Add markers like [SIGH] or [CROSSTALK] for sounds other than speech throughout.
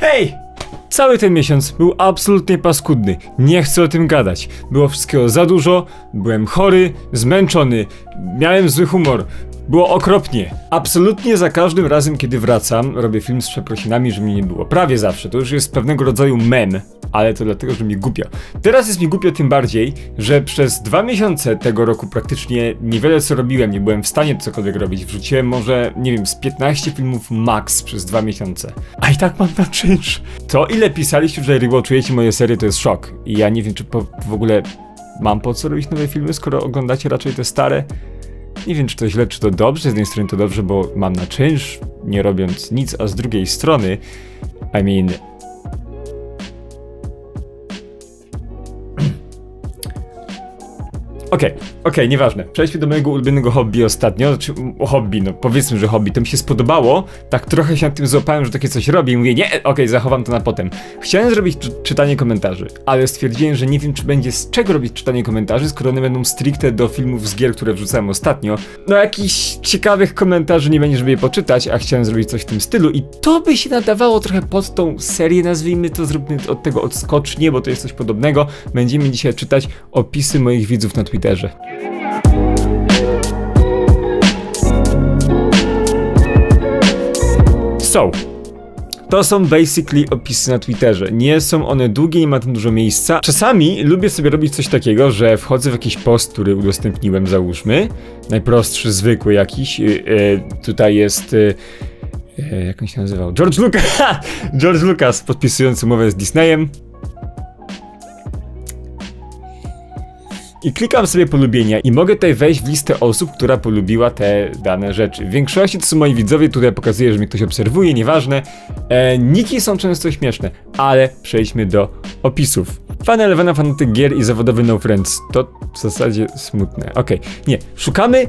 Hej! Cały ten miesiąc był absolutnie paskudny. Nie chcę o tym gadać. Było wszystkiego za dużo, byłem chory, zmęczony, miałem zły humor. Było okropnie. Absolutnie za każdym razem, kiedy wracam, robię film z przeprosinami, że mnie nie było. Prawie zawsze. To już jest pewnego rodzaju mem, ale to dlatego, że mi głupio. Teraz jest mi głupio tym bardziej, że przez dwa miesiące tego roku praktycznie niewiele co robiłem, nie byłem w stanie cokolwiek robić. Wrzuciłem może, nie wiem, z 15 filmów max przez dwa miesiące. A i tak mam na czynsz. To ile pisaliście, że rewatchujecie moje serie, to jest szok. I ja nie wiem, czy po, w ogóle mam po co robić nowe filmy, skoro oglądacie raczej te stare. Nie wiem, czy to źle, czy to dobrze. Z jednej strony to dobrze, bo mam na czynsz, nie robiąc nic, a z drugiej strony, I mean. Okej, okej, nieważne. Przejdźmy do mojego ulubionego hobby ostatnio. Znaczy, hobby, no powiedzmy, że hobby. To mi się spodobało. Tak trochę się nad tym złapałem, że takie coś robię i mówię, nie, okej, zachowam to na potem. Chciałem zrobić czy czytanie komentarzy, ale stwierdziłem, że nie wiem, czy będzie z czego robić czytanie komentarzy, skoro one będą stricte do filmów z gier, które wrzucałem ostatnio. No jakichś ciekawych komentarzy nie będzie, żeby je poczytać, a chciałem zrobić coś w tym stylu i to by się nadawało trochę pod tą serię, nazwijmy to, zróbmy od tego odskocznie, bo to jest coś podobnego. Będziemy dzisiaj czytać opisy moich widzów na Twitterze. So, to są basically opisy na Twitterze. Nie są one długie, nie ma tam dużo miejsca. Czasami lubię sobie robić coś takiego, że wchodzę w jakiś post, który udostępniłem, załóżmy. Najprostszy, zwykły jakiś. Yy, yy, tutaj jest. Yy, jak on się nazywał? George Lucas! [LAUGHS] George Lucas podpisujący umowę z Disneyem. I klikam sobie polubienia i mogę tutaj wejść w listę osób, która polubiła te dane rzeczy. W większości to są moi widzowie, tutaj pokazuję, że mnie ktoś obserwuje, nieważne. E, niki są często śmieszne, ale przejdźmy do opisów. Fan Elevena, fanatyk gier i zawodowy no friends. To w zasadzie smutne. Okej, nie. Szukamy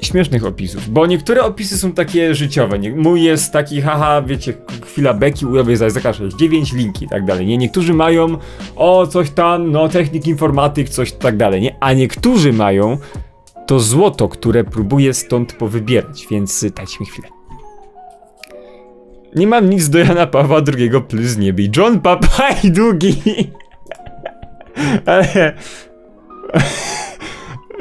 śmiesznych opisów, bo niektóre opisy są takie życiowe. Nie, mój jest taki, haha, wiecie, chwila beki, ujowy jest Zaka 9 linki i tak dalej. Nie, niektórzy mają, o, coś tam, no, technik informatyk, coś tak dalej, nie? A niektórzy mają to złoto, które próbuję stąd powybierać, więc y, dajcie mi chwilę. Nie mam nic do Jana Pawła II plus niebie. John Papaj długi. [LAUGHS] Ale...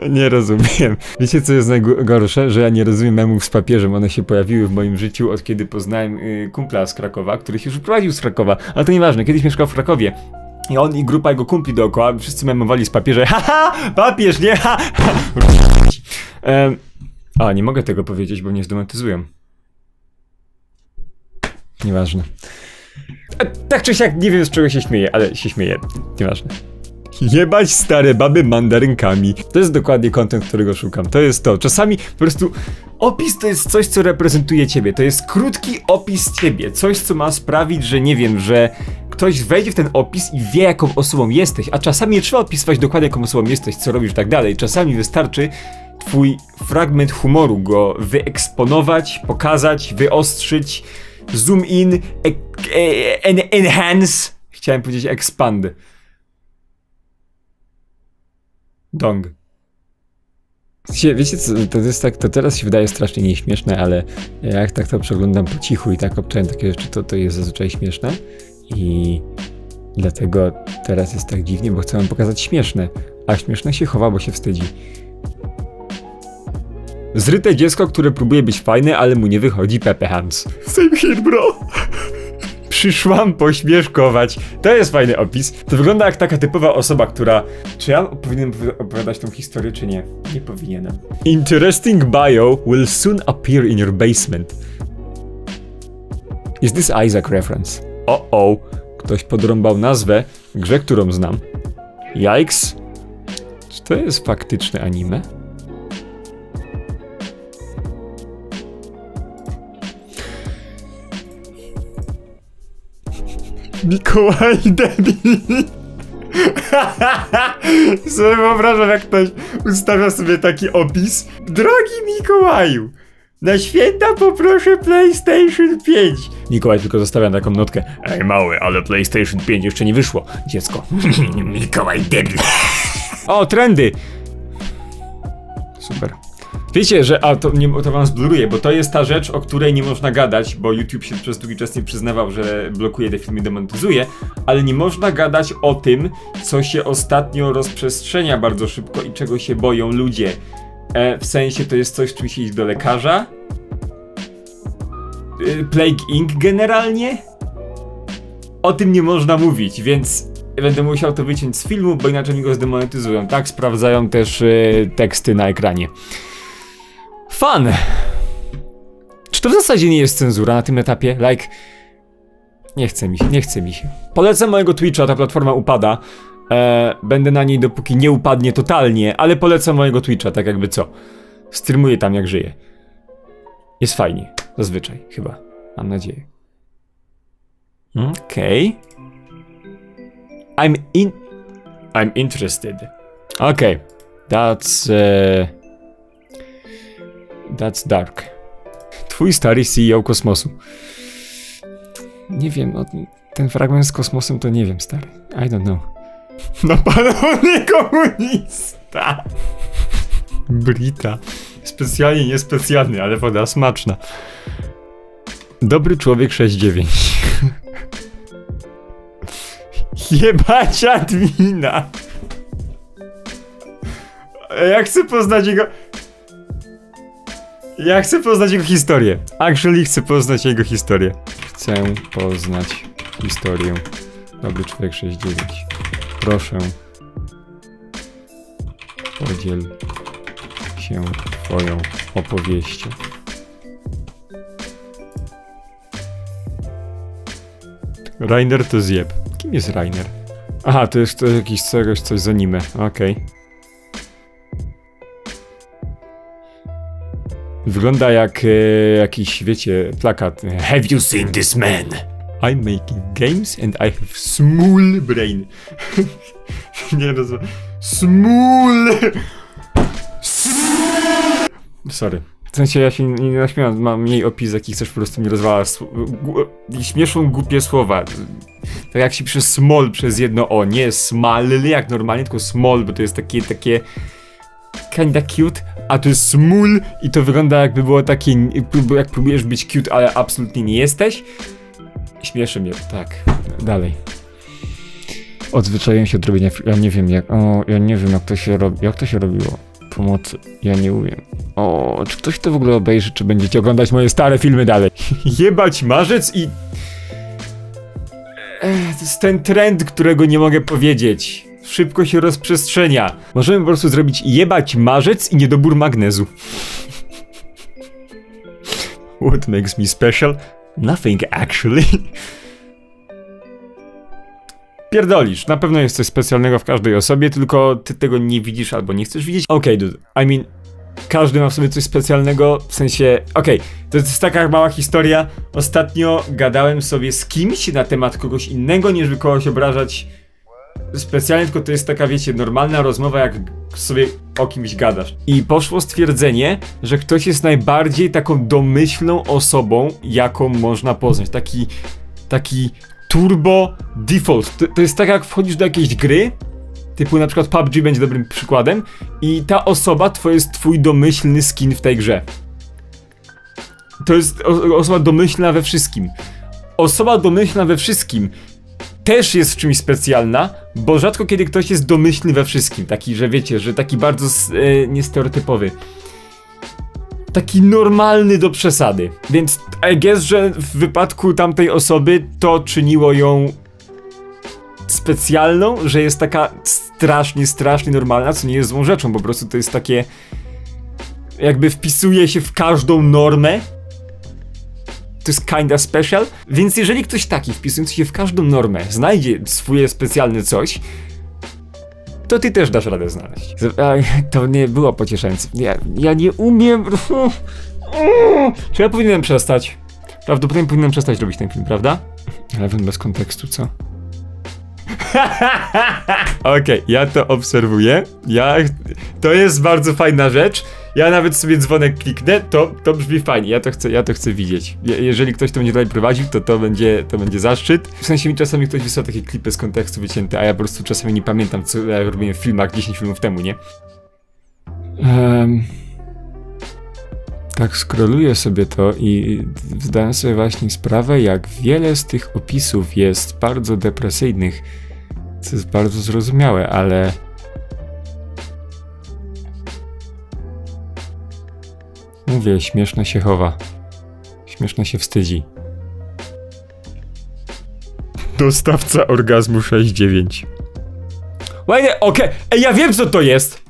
Nie rozumiem. Wiecie, co jest najgorsze? Że ja nie rozumiem memów z papieżem. One się pojawiły w moim życiu od kiedy poznałem y, kumpla z Krakowa, który się już wyprowadził z Krakowa. Ale to nieważne, kiedyś mieszkał w Krakowie. I on i grupa jego kumpli dookoła, wszyscy memowali z papieża. [LAUGHS] Haha! Papież, nie? Ha! Em, a, nie mogę tego powiedzieć, bo mnie zdemonetyzują. Nieważne. E, tak czy siak, nie wiem z czego się śmieję, ale się śmieję. Nieważne. Jebać stare baby mandarynkami. To jest dokładnie kontent, którego szukam. To jest to. Czasami po prostu opis to jest coś, co reprezentuje ciebie. To jest krótki opis ciebie. Coś, co ma sprawić, że nie wiem, że ktoś wejdzie w ten opis i wie, jaką osobą jesteś. A czasami nie trzeba opisywać dokładnie, jaką osobą jesteś, co robisz i tak dalej. Czasami wystarczy twój fragment humoru, go wyeksponować, pokazać, wyostrzyć, zoom in, e e en enhance. Chciałem powiedzieć expand. Dong. Wiecie, co, to jest tak, to teraz się wydaje strasznie nieśmieszne, ale jak tak to przeglądam po cichu i tak obczałem takie rzeczy, to to jest zazwyczaj śmieszne i dlatego teraz jest tak dziwnie, bo chcę wam pokazać śmieszne, a śmieszne się chowa, bo się wstydzi. Zryte dziecko, które próbuje być fajne, ale mu nie wychodzi Pepe Hans. Same here, bro. Przyszłam pośmieszkować. To jest fajny opis. To wygląda jak taka typowa osoba, która. Czy ja powinienem opowi- opowiadać tą historię, czy nie? Nie powinienem. Interesting bio will soon appear in your basement. Is this Isaac reference? O o, ktoś podrąbał nazwę grze, którą znam. Yikes. Czy to jest faktyczne anime? Mikołaj debil. [LAUGHS] sobie wyobrażam, jak ktoś ustawia sobie taki opis. Drogi Mikołaju, na święta poproszę PlayStation 5. Mikołaj tylko zostawia taką notkę. Ej mały, ale PlayStation 5 jeszcze nie wyszło. Dziecko. [LAUGHS] Mikołaj debil. [LAUGHS] o, trendy. Super. Wiecie, że. A to, nie, to wam zbluruję, bo to jest ta rzecz, o której nie można gadać, bo YouTube się przez długi czas nie przyznawał, że blokuje te filmy, demonetyzuje, ale nie można gadać o tym, co się ostatnio rozprzestrzenia bardzo szybko i czego się boją ludzie. E, w sensie to jest coś, czym się iść do lekarza. Y, Plague Inc. generalnie. O tym nie można mówić, więc będę musiał to wyciąć z filmu, bo inaczej mi go zdemonetyzują. Tak sprawdzają też y, teksty na ekranie. Fan! Czy to w zasadzie nie jest cenzura na tym etapie? Like. Nie chce mi się, nie chce mi się. Polecam mojego Twitcha, ta platforma upada. E, będę na niej dopóki nie upadnie totalnie, ale polecam mojego Twitcha, tak jakby co. Streamuję tam jak żyję. Jest fajnie, zazwyczaj, chyba. Mam nadzieję. Okej. I'm in. I'm interested. Okay. That's. Uh, that's dark. Twój stary CEO kosmosu. Nie wiem, no, ten fragment z kosmosem to nie wiem, stary. I don't know. Napalony komunista! Brita. Specjalnie niespecjalny, ale woda smaczna. Dobry człowiek 6-9. [LAUGHS] Jebać admina. Ja chcę poznać jego... Ja chcę poznać jego historię. Actually chcę poznać jego historię. Chcę poznać historię. Dobry człowiek 69. Proszę. Podziel się twoją opowieścią. Rainer to zjeb. Kim jest Rainer? Aha, to jest to jakiś coś z anime. Okej. Wygląda jak e, jakiś, wiecie, plakat. Have you seen this man? I'm making games and I have small brain. [LAUGHS] Nie rozumiem. Small! Sorry. W sensie ja się nie naśmiewam, mam mniej opis, jaki chcesz po prostu mi rozwalać. Śmieszą głupie słowa. Tak jak się pisze small przez jedno o, nie small jak normalnie, tylko small, bo to jest takie, takie kinda cute, a to jest small i to wygląda jakby było takie, jak próbujesz być cute, ale absolutnie nie jesteś. Śmieszy mnie, tak. Dalej. Odzwyczaiłem się od robienia Ja nie wiem jak. O, ja nie wiem jak to się robi. Jak to się robiło? Pomocy. Ja nie umiem. O, czy ktoś to w ogóle obejrzy, czy będziecie oglądać moje stare filmy dalej? [LAUGHS] Jebać marzec i. Ech, to jest ten trend, którego nie mogę powiedzieć. Szybko się rozprzestrzenia. Możemy po prostu zrobić jebać marzec i niedobór magnezu. What makes me special? Nothing actually. Pierdolisz, na pewno jest coś specjalnego w każdej osobie, tylko ty tego nie widzisz albo nie chcesz widzieć. Okej, dude, I mean, każdy ma w sobie coś specjalnego, w sensie, okej, to jest taka mała historia. Ostatnio gadałem sobie z kimś na temat kogoś innego, niż by kogoś obrażać specjalnie, tylko to jest taka, wiecie, normalna rozmowa, jak sobie o kimś gadasz. I poszło stwierdzenie, że ktoś jest najbardziej taką domyślną osobą, jaką można poznać. Taki, taki turbo default. To, to jest tak, jak wchodzisz do jakiejś gry, typu na przykład PUBG będzie dobrym przykładem, i ta osoba to jest twój domyślny skin w tej grze. To jest osoba domyślna we wszystkim. Osoba domyślna we wszystkim też jest w czymś specjalna, bo rzadko kiedy ktoś jest domyślny we wszystkim. Taki, że wiecie, że taki bardzo e, niestereotypowy. Taki normalny do przesady. Więc I guess, że w wypadku tamtej osoby to czyniło ją specjalną, że jest taka strasznie, strasznie normalna, co nie jest złą rzeczą, po prostu to jest takie jakby wpisuje się w każdą normę. To jest kinda special, więc jeżeli ktoś taki wpisujący się w każdą normę znajdzie swoje specjalne coś, to ty też dasz radę znaleźć. [LAUGHS] To nie było pocieszające. Ja, ja nie umiem. [LAUGHS] Czy ja powinienem przestać? Prawdopodobnie powinienem przestać robić ten film, prawda? Ale bez kontekstu, co? [LAUGHS] Okej, ja to obserwuję. Ja. To jest bardzo fajna rzecz. Ja nawet sobie dzwonek kliknę, to, to brzmi fajnie. Ja to chcę, ja to chcę widzieć. Je, jeżeli ktoś to będzie dalej prowadził, to to będzie, to będzie zaszczyt. W sensie mi czasami ktoś wysłał takie klipy z kontekstu wycięte, a ja po prostu czasami nie pamiętam, co ja robiłem w filmach 10 filmów temu, nie? Um, tak skroluję sobie to i zdałem sobie właśnie sprawę, jak wiele z tych opisów jest bardzo depresyjnych, co jest bardzo zrozumiałe, ale mówię, śmieszne się chowa. Śmieszne się wstydzi. Dostawca orgazmu 6.9. Wait, okej, ej, ja wiem co to jest!